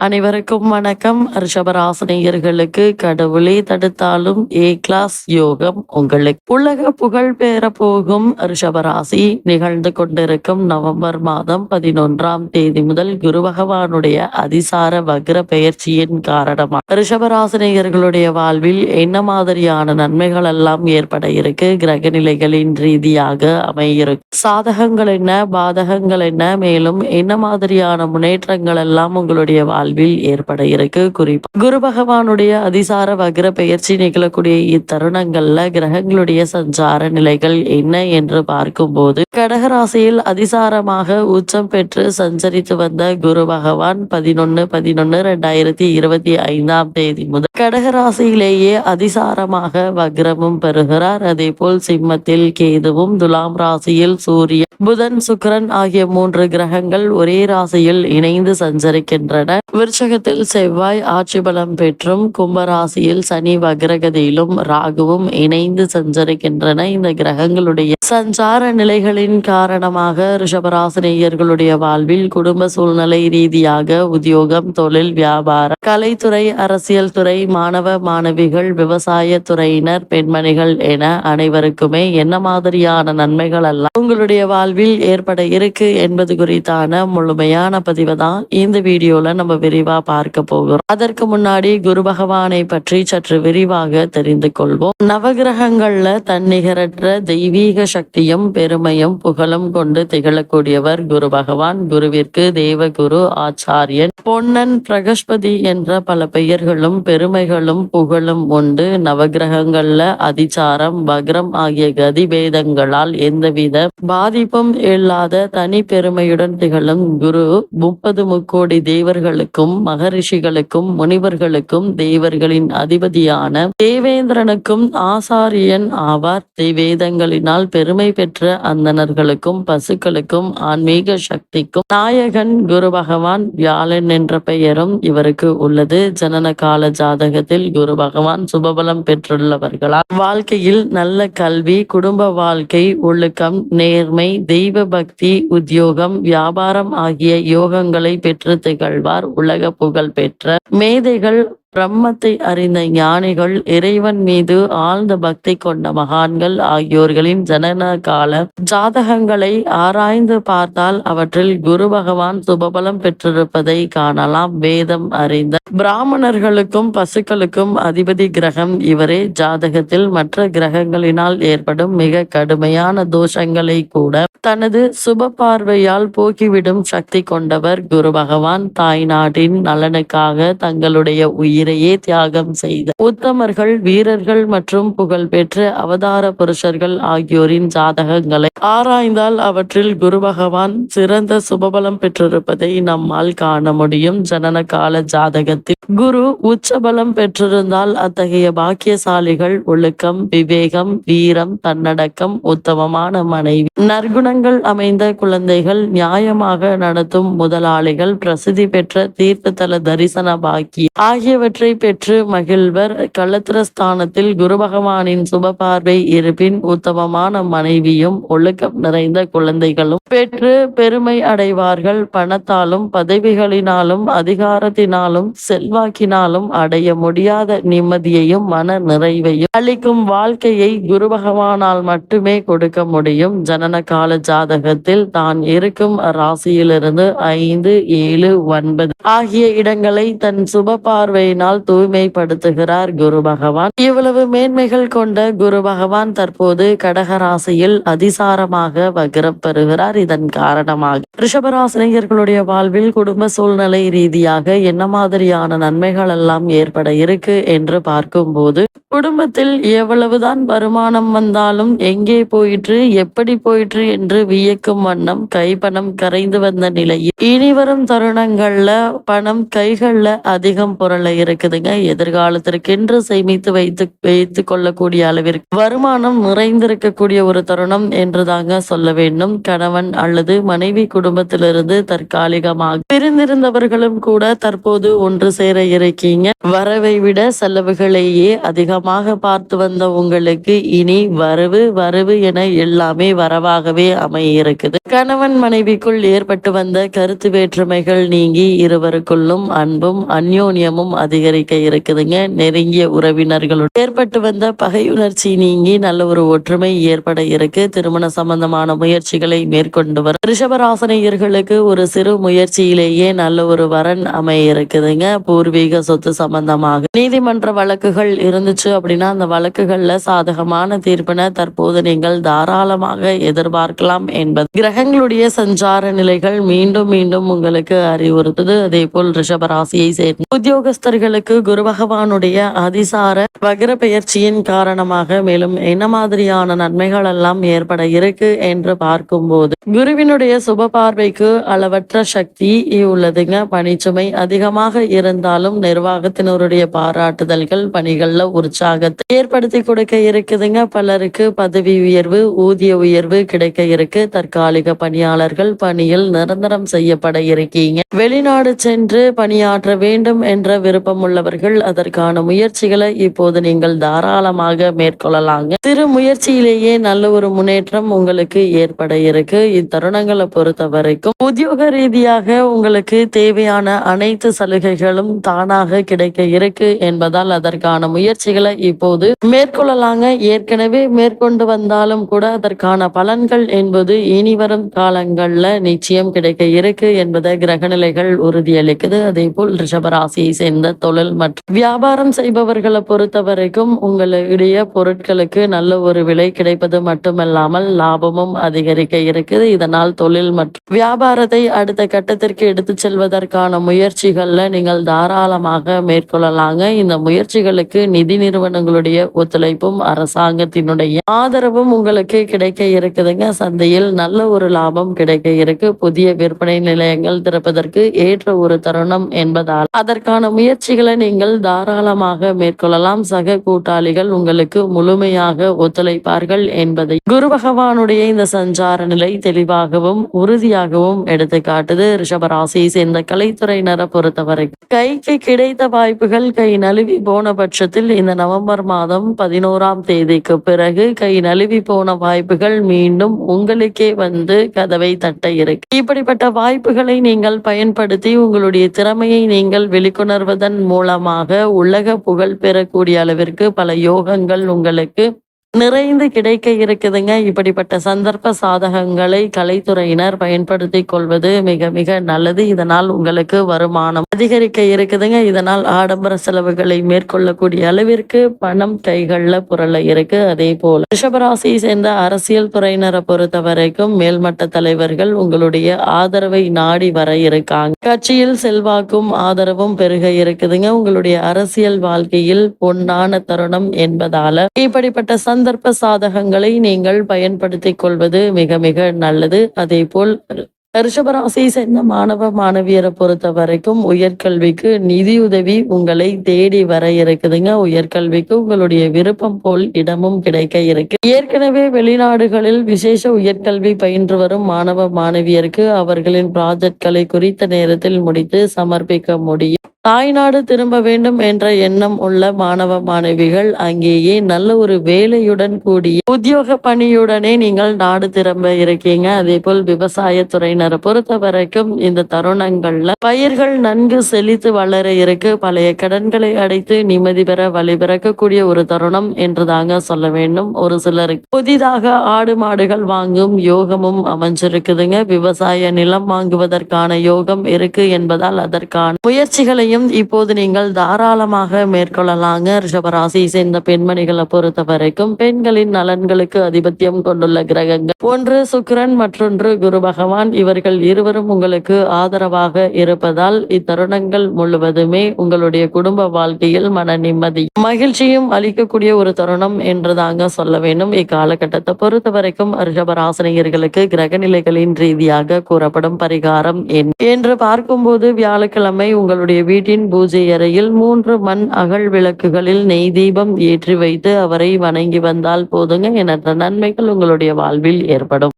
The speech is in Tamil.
அனைவருக்கும் வணக்கம். ரிஷபராசினியர்களுக்கு கடவுளே தடுத்தாலும் ஏ கிளாஸ் யோகம் உங்களுக்கு. உலக புகழ் பெற போகும் ரிஷபராசி. நிகழ்ந்து கொண்டிருக்கும் நவம்பர் மாதம் பதினொன்றாம் தேதி முதல் குரு பகவானுடைய அதிசார வக்ர பெயர்ச்சியின் காரணமாக ரிஷபராசினியர்களுடைய வாழ்வில் என்ன மாதிரியான நன்மைகள் எல்லாம் ஏற்பட இருக்கு? கிரக நிலைகளின் ரீதியாக அமையிருக்கு. சாதகங்கள் என்ன? பாதகங்கள் என்ன? மேலும் என்ன மாதிரியான முன்னேற்றங்கள் எல்லாம் உங்களுடைய வாழ் வாழ்வில் ஏற்பட இருக்கு. குறிப்பு குரு பகவானுடைய அதிசார வக்ர பெயர்ச்சி நிகழக்கூடிய இத்தருணங்கள்ல கிரகங்களுடைய சஞ்சார நிலைகள் என்ன என்று பார்க்கும்போது கடகராசியில் அதிசாரமாக உச்சம் பெற்று சஞ்சரித்து வந்த குரு பகவான் பதினொன்னு பதினொன்னு ரெண்டாயிரத்தி இருபத்தி ஐந்தாம் தேதி முதல் கடகராசியிலேயே அதிசாரமாக வக்ரமும் பெறுகிறார். அதே போல் சிம்மத்தில் கேதுவும் துலாம் ராசியில் சூரியன் புதன் சுக்கிரன் ஆகிய மூன்று கிரகங்கள் ஒரே ராசியில் இணைந்து சஞ்சரிக்கின்றன. விருச்சகத்தில் செவ்வாய் ஆட்சி பலம் பெற்றும் கும்பராசியில் சனி வக்ரகதியிலும் ராகுவும் இணைந்து சஞ்சரிக்கின்றன. இந்த கிரகங்களுடைய சஞ்சார நிலைகளின் காரணமாக ரிஷபராசினியர்களுடைய வாழ்வில் குடும்ப சூழ்நிலை ரீதியாக உத்தியோகம் தொழில் வியாபாரம் கலைத்துறை அரசியல் துறை மாணவ மாணவிகள் விவசாய துறையினர் பெண்மணிகள் என அனைவருக்குமே என்ன மாதிரியான நன்மைகள் எல்லாம் உங்களுடைய வாழ்வில் ஏற்பட இருக்கு என்பது குறித்தான முழுமையான பதிவு தான் இந்த வீடியோல நம்ம விரிவா பார்க்க போகிறோம். அதற்கு முன்னாடி குரு பகவானை பற்றி சற்று விரிவாக தெரிந்து கொள்வோம். நவகிரகங்கள்ல தன்னிகரற்ற தெய்வீக சக்தியும் பெருமையும் புகழும் கொண்டு திகழக்கூடியவர் குரு பகவான். குருவிற்கு தேவகுரு ஆச்சாரியன் பொன்னன் பிரகஸ்பதி என்ற பல பெயர்களும் பெருமைகளும் புகழும் உண்டு. நவகிரகங்கள்ல அதிசாரம் வக்ரம் ஆகிய கதிபேதங்களால் எந்தவித பாதிப்பும் இல்லாத தனி பெருமையுடன் திகழும் குரு. முப்பது முக்கோடி தேவர்களுக்கு தேவர்களுக்கும் மகரிஷிகளுக்கும் முனிவர்களுக்கும் தேவர்களின் அதிபதியான தேவேந்திரனுக்கும் ஆசாரியன் ஆவார். வேதங்களினால் பெருமை பெற்ற அந்தணர்களுக்கும் பசுக்களுக்கும் ஆன்மீக சக்திக்கும் நாயகன் குரு பகவான் வியாழன் என்ற பெயரும் இவருக்கு உள்ளது. ஜனன கால ஜாதகத்தில் குரு பகவான் சுபபலம் பெற்றுள்ளவர்களால் வாழ்க்கையில் நல்ல கல்வி குடும்ப வாழ்க்கை ஒழுக்கம் நேர்மை தெய்வ பக்தி உத்தியோகம் வியாபாரம் ஆகிய யோகங்களை பெற்று திகழ்வார். உலக புகழ் பெற்ற மேதைகள் பிரம்மத்தை அறிந்த ஞானிகள் இறைவன் மீது ஆழ்ந்த பக்தி கொண்ட மகான்கள் ஆகியோர்களின் ஜனன கால ஜாதகங்களை ஆராய்ந்து பார்த்தால் அவற்றில் குரு பகவான் சுபபலம் பெற்றிருப்பதை காணலாம். வேதம் அறிந்த பிராமணர்களுக்கும் பசுக்களுக்கும் அதிபதி கிரகம் இவரே. ஜாதகத்தில் மற்ற கிரகங்களினால் ஏற்படும் மிக கடுமையான தோஷங்களை கூட தனது சுப பார்வையால் போக்கிவிடும் சக்தி கொண்டவர் குரு பகவான். தாய் நாட்டின் நலனுக்காக தங்களுடைய உயிர் உயிரையே தியாகம் செய்த உத்தமர்கள் வீரர்கள் மற்றும் புகழ்பெற்ற அவதார புருஷர்கள் ஆகியோரின் ஜாதகங்களை ஆராய்ந்தால் அவற்றில் குரு பகவான் சிறந்த சுபபலம் பெற்றிருப்பதை நம்மால் காண முடியும். ஜனன கால ஜாதகத்தில் குரு உச்சபலம் பெற்றிருந்தால் அத்தகைய பாக்கியசாலிகள் ஒழுக்கம் விவேகம் வீரம் தன்னடக்கம் உத்தமமான மனைவி நற்குணங்கள் அமைந்த குழந்தைகள் நியாயமாக நடத்தும் முதலாளிகள் பிரசித்தி பெற்ற தீர்த்ததல தரிசன பாக்கி ஆகியவற்றை பெற்று மகிழ்வர். களத்திரஸ்தானத்தில் குரு பகவானின் சுப பார்வை இருப்பின் உத்தமமான மனைவியும் ஒழுக்கம் நிறைந்த குழந்தைகளும் பெற்று பெருமை அடைவார்கள். பணத்தாலும் பதவிகளினாலும் அதிகாரத்தினாலும் செல்வாக்கினாலும் அடைய முடியாத நிம்மதியையும் மன நிறைவையும் அளிக்கும் வாழ்க்கையை குரு பகவானால் மட்டுமே கொடுக்க முடியும். ஜனன கால ஜாதகத்தில் தான் இருக்கும் ராசியிலிருந்து ஐந்து ஏழு ஒன்பது ஆகிய இடங்களை தன் சுப பார்வையின் பார்வையினால் தூய்மைப்படுத்துகிறார் குரு பகவான். இவ்வளவு மேன்மைகள் கொண்ட குரு பகவான் தற்போது கடகராசியில் அதிசாரமாக வக்ரம் பெறுகிறார். இதன் காரணமாக ரிஷபராசினியர்களுடைய வாழ்வில் குடும்ப சூழ்நிலை ரீதியாக என்ன மாதிரியான நன்மைகள் எல்லாம் ஏற்பட இருக்கு என்று பார்க்கும்போது குடும்பத்தில் எவ்வளவுதான் வருமானம் வந்தாலும் எங்கே போயிற்று எப்படி போயிற்று என்று வியக்கும் வண்ணம் கைப்பணம் கரைந்து வந்த நிலையில் இனி வரும் தருணங்கள்ல பணம் கைகள்ல அதிகம் புரள இருக்குதுங்க எதிர்காலத்திற்கென்று சேமித்து வைத்து வைத்து கொள்ளக்கூடிய அளவிற்கு வருமானம் நிறைந்திருக்கக்கூடிய ஒரு தருணம் என்று தாங்க சொல்ல வேண்டும். கணவன் அல்லது மனைவி குடும்பத்திலிருந்து தற்காலிகமாக பிரிந்திருந்தவர்களும் கூட தற்போது ஒன்று சேர இருக்கீங்க. வரவை விட செலவுகளையே அதிகமாக பார்த்து வந்த உங்களுக்கு இனி வரவு வரவு என எல்லாமே வரவாகவே அமைய இருக்குது கணவன் மனைவிக்குள் ஏற்பட்டு வந்த கருத்து வேற்றுமைகள் நீங்கி இருவருக்குள்ளும் அன்பும் அந்யோன்யமும் அதிகரிக்க இருக்குதுங்க. நெருங்கிய உறவினர்களுடன் ஏற்பட்டு வந்த பகையுணர்ச்சி நீங்கி நல்ல ஒரு ஒற்றுமை ஏற்பட இருக்கு. திருமண சம்பந்தமான முயற்சிகளை மேற்கொண்டு வர ரிஷபராசனையர்களுக்கு ஒரு சிறு முயற்சியிலேயே நல்ல ஒரு வரன் அமைய இருக்குதுங்க பூர்வீக சொத்து சம்பந்தமாக நீதிமன்ற வழக்குகள் இருந்துச்சு அப்படின்னா அந்த வழக்குகள்ல சாதகமான தீர்ப்பினை தற்போது நீங்கள் தாராளமாக எதிர்பார்க்கலாம் என்பது. கிரகங்களுடைய சஞ்சார நிலைகள் மீண்டும் மீண்டும் உங்களுக்கு அறிவுறுத்துது. அதே போல் ரிஷபராசியை சேர்ந்த உத்தியோகஸ்தர்களுக்கு குரு பகவானுடைய அதிசார வகர பெயர்ச்சியின் காரணமாக மேலும் என்ன மாதிரியான நன்மைகள் எல்லாம் ஏற்பட இருக்கு என்று பார்க்கும்போது குருவினுடைய சுப பார்வைக்கு அளவற்ற சக்தி உள்ளதுங்க. பணிச்சுமை அதிகமாக இருந்தாலும் நிர்வாகத்தினருடைய பாராட்டுதல்கள் பணிகள்ல உற்சாகத்தை ஏற்படுத்தி கொடுக்க இருக்குதுங்க. பலருக்கு பதவி உயர்வு ஊதிய உயர்வு கிடைக்க இருக்கு. தற்காலிக பணியாளர்கள் பணியில் நிரந்தரம் செய்யப்பட இருக்கீங்க. வெளிநாடு சென்று பணியாற்ற வேண்டும் என்ற விருப்பம் உள்ளவர்கள் அதற்கான முயற்சிகளை இப்போது நீங்கள் தாராளமாக மேற்கொள்ளலாங்க. சிறு முயற்சியிலேயே நல்ல ஒரு முன்னேற்றம் உங்களுக்கு ஏற்பட இருக்கு. இத்தருணங்களை பொறுத்த வரைக்கும் உத்தியோக ரீதியாக உங்களுக்கு தேவையான அனைத்து சலுகைகளும் தானாக கிடைக்க இருக்கு என்பதால் அதற்கான முயற்சிகளை இப்போது மேற்கொள்ளலாங்க. ஏற்கனவே மேற்கொண்டு வந்தாலும் கூட அதற்கான பலன்கள் என்பது இனி வரும் காலங்கள்ல நிச்சயம் கிடைக்க இருக்கு என்பதை கிரகநிலைகள் உறுதியளிக்குது. அதே போல் ரிஷபராசியை சேர்ந்த தொழில் மற்றும் வியாபாரம் செய்பவர்களை பொறுத்த வரைக்கும் உங்களுடைய பொருட்களுக்கு நல்ல ஒரு விலை கிடைப்பது மட்டுமல்லாமல் லாபமும் அதிகரிக்க இருக்குது. இதனால் தொழில் மற்றும் வியாபாரத்தை அடுத்த கட்டத்திற்கு எடுத்து செல்வதற்கான முயற்சிகள்ல நீங்கள் தாராளமாக மேற்கொள்ளலாங்க. இந்த முயற்சிகளுக்கு நிதி நிறுவனங்களுடைய ஒத்துழைப்பும் அரசாங்கத்தினுடைய ஆதரவும் உங்களுக்கு கிடைக்க இருக்குதுங்க. சந்தையில் நல்ல ஒரு லாபம் கிடைக்க இருக்கு. புதிய விற்பனை நிலையங்கள் திறப்பதற்கு ஏற்ற ஒரு தருணம் என்பதால் அதற்கான முயற்சி பணிகளை நீங்கள் தாராளமாக மேற்கொள்ளலாம். சக கூட்டாளிகள் உங்களுக்கு முழுமையாக ஒத்துழைப்பார்கள் என்பதை குரு பகவானுடைய இந்த சஞ்சார நிலை தெளிவாகவும் உறுதியாகவும் எடுத்து காட்டுது ரிஷபராசியை சேர்ந்த கலைத்துறையினரை பொறுத்தவரை கைக்கு கிடைத்த வாய்ப்புகள் கை நழுவி போன பட்சத்தில் இந்த நவம்பர் மாதம் பதினோராம் தேதிக்கு பிறகு கை நழுவி போன வாய்ப்புகள் மீண்டும் உங்களுக்கே வந்து கதவை தட்ட இருக்கு. இப்படிப்பட்ட வாய்ப்புகளை நீங்கள் பயன்படுத்தி உங்களுடைய திறமையை நீங்கள் வெளிக்கொணர்வதன் மூலமாக உலக புகழ் பெறக்கூடிய அளவிற்கு பல யோகங்கள் உங்களுக்கு நிறைந்து கிடைக்க இருக்குதுங்க. இப்படிப்பட்ட சந்தர்ப்ப சாதகங்களை கலைத்துறையினர் பயன்படுத்தி கொள்வது மிக மிக நல்லது. இதனால் உங்களுக்கு வருமானம் அதிகரிக்க இருக்குதுங்க. இதனால் ஆடம்பர செலவுகளை மேற்கொள்ளக்கூடிய அளவிற்கு பணம் கைகள்ல புரள இருக்கு. அதே போல ரிஷபராசியை சேர்ந்த அரசியல் துறையினரை பொறுத்த வரைக்கும் மேல்மட்ட தலைவர்கள் உங்களுடைய ஆதரவை நாடி வர இருக்காங்க. கட்சியில் செல்வாக்கும் ஆதரவும் பெருக இருக்குதுங்க. உங்களுடைய அரசியல் வாழ்க்கையில் பொன்னான தருணம் என்பதால இப்படிப்பட்ட சந்தர்ப்ப சாதகங்களை நீங்கள் பயன்படுத்திக் கொள்வது மிக மிக நல்லது. அதே போல் ரிஷபராசி சேர்ந்த மாணவ மாணவியரை பொறுத்த வரைக்கும் உயர்கல்விக்கு நிதியுதவி உங்களை தேடி வர இருக்குதுங்க. உயர்கல்விக்கு உங்களுடைய விருப்பம் போல் இடமும் கிடைக்க இருக்கு. ஏற்கனவே வெளிநாடுகளில் விசேஷ உயர்கல்வி பயின்று வரும் மாணவ மாணவியருக்கு அவர்களின் ப்ராஜெக்ட்களை குறித்த நேரத்தில் முடித்து சமர்ப்பிக்க முடியும். தாய்நாடு திரும்ப வேண்டும் என்ற எண்ணம் உள்ள மாணவ மாணவிகள் அங்கேயே நல்ல ஒரு வேலையுடன் கூடிய உத்தியோக பணியுடனே நீங்கள் நாடு திரும்ப இருக்கீங்க. அதே போல் விவசாயத்துறையினரை பொறுத்த வரைக்கும் இந்த தருணங்கள்ல பயிர்கள் நன்கு செழித்து வளர இருக்கு. பழைய கடன்களை அடைத்து நிம்மதி பெற வழிபிறக்கக்கூடிய ஒரு தருணம் என்று தாங்க சொல்ல வேண்டும். ஒரு சிலருக்கு புதிதாக ஆடு மாடுகள் வாங்கும் யோகமும் அமைஞ்சிருக்குதுங்க. விவசாய நிலம் வாங்குவதற்கான யோகம் இருக்கு என்பதால் அதற்கான முயற்சிகளையும் இப்போது நீங்கள் தாராளமாக மேற்கொள்ளலாங்க. ரிஷபராசியை சேர்ந்த பெண்மணிகளை பொறுத்த வரைக்கும் பெண்களின் நலன்களுக்கு அதிபத்தியம் கொண்டுள்ள கிரகங்கள். ஒன்று சுக்கிரன் மற்றொன்று குரு பகவான். இவர்கள் இருவரும் உங்களுக்கு ஆதரவாக இருப்பதால் இத்தருணங்கள் முழுவதுமே உங்களுடைய குடும்ப வாழ்க்கையில் மன நிம்மதி மகிழ்ச்சியும் அளிக்கக்கூடிய ஒரு தருணம் என்றுதாங்க சொல்ல வேண்டும். இக்காலகட்டத்தை பொறுத்த வரைக்கும் ரிஷபராசினியர்களுக்கு கிரகநிலைகளின் ரீதியாக கூறப்படும் பரிகாரம் என்ன? என்று பார்க்கும்போது வியாழக்கிழமை உங்களுடைய வீடு வீட்டின் பூஜை அறையில் மூன்று மண் அகல் விளக்குகளில் நெய் தீபம் ஏற்றி வைத்து அவரை வணங்கி வந்தால் போதுங்க. எண்ணற்ற நன்மைகள் உங்களுடைய வாழ்வில் ஏற்படும்.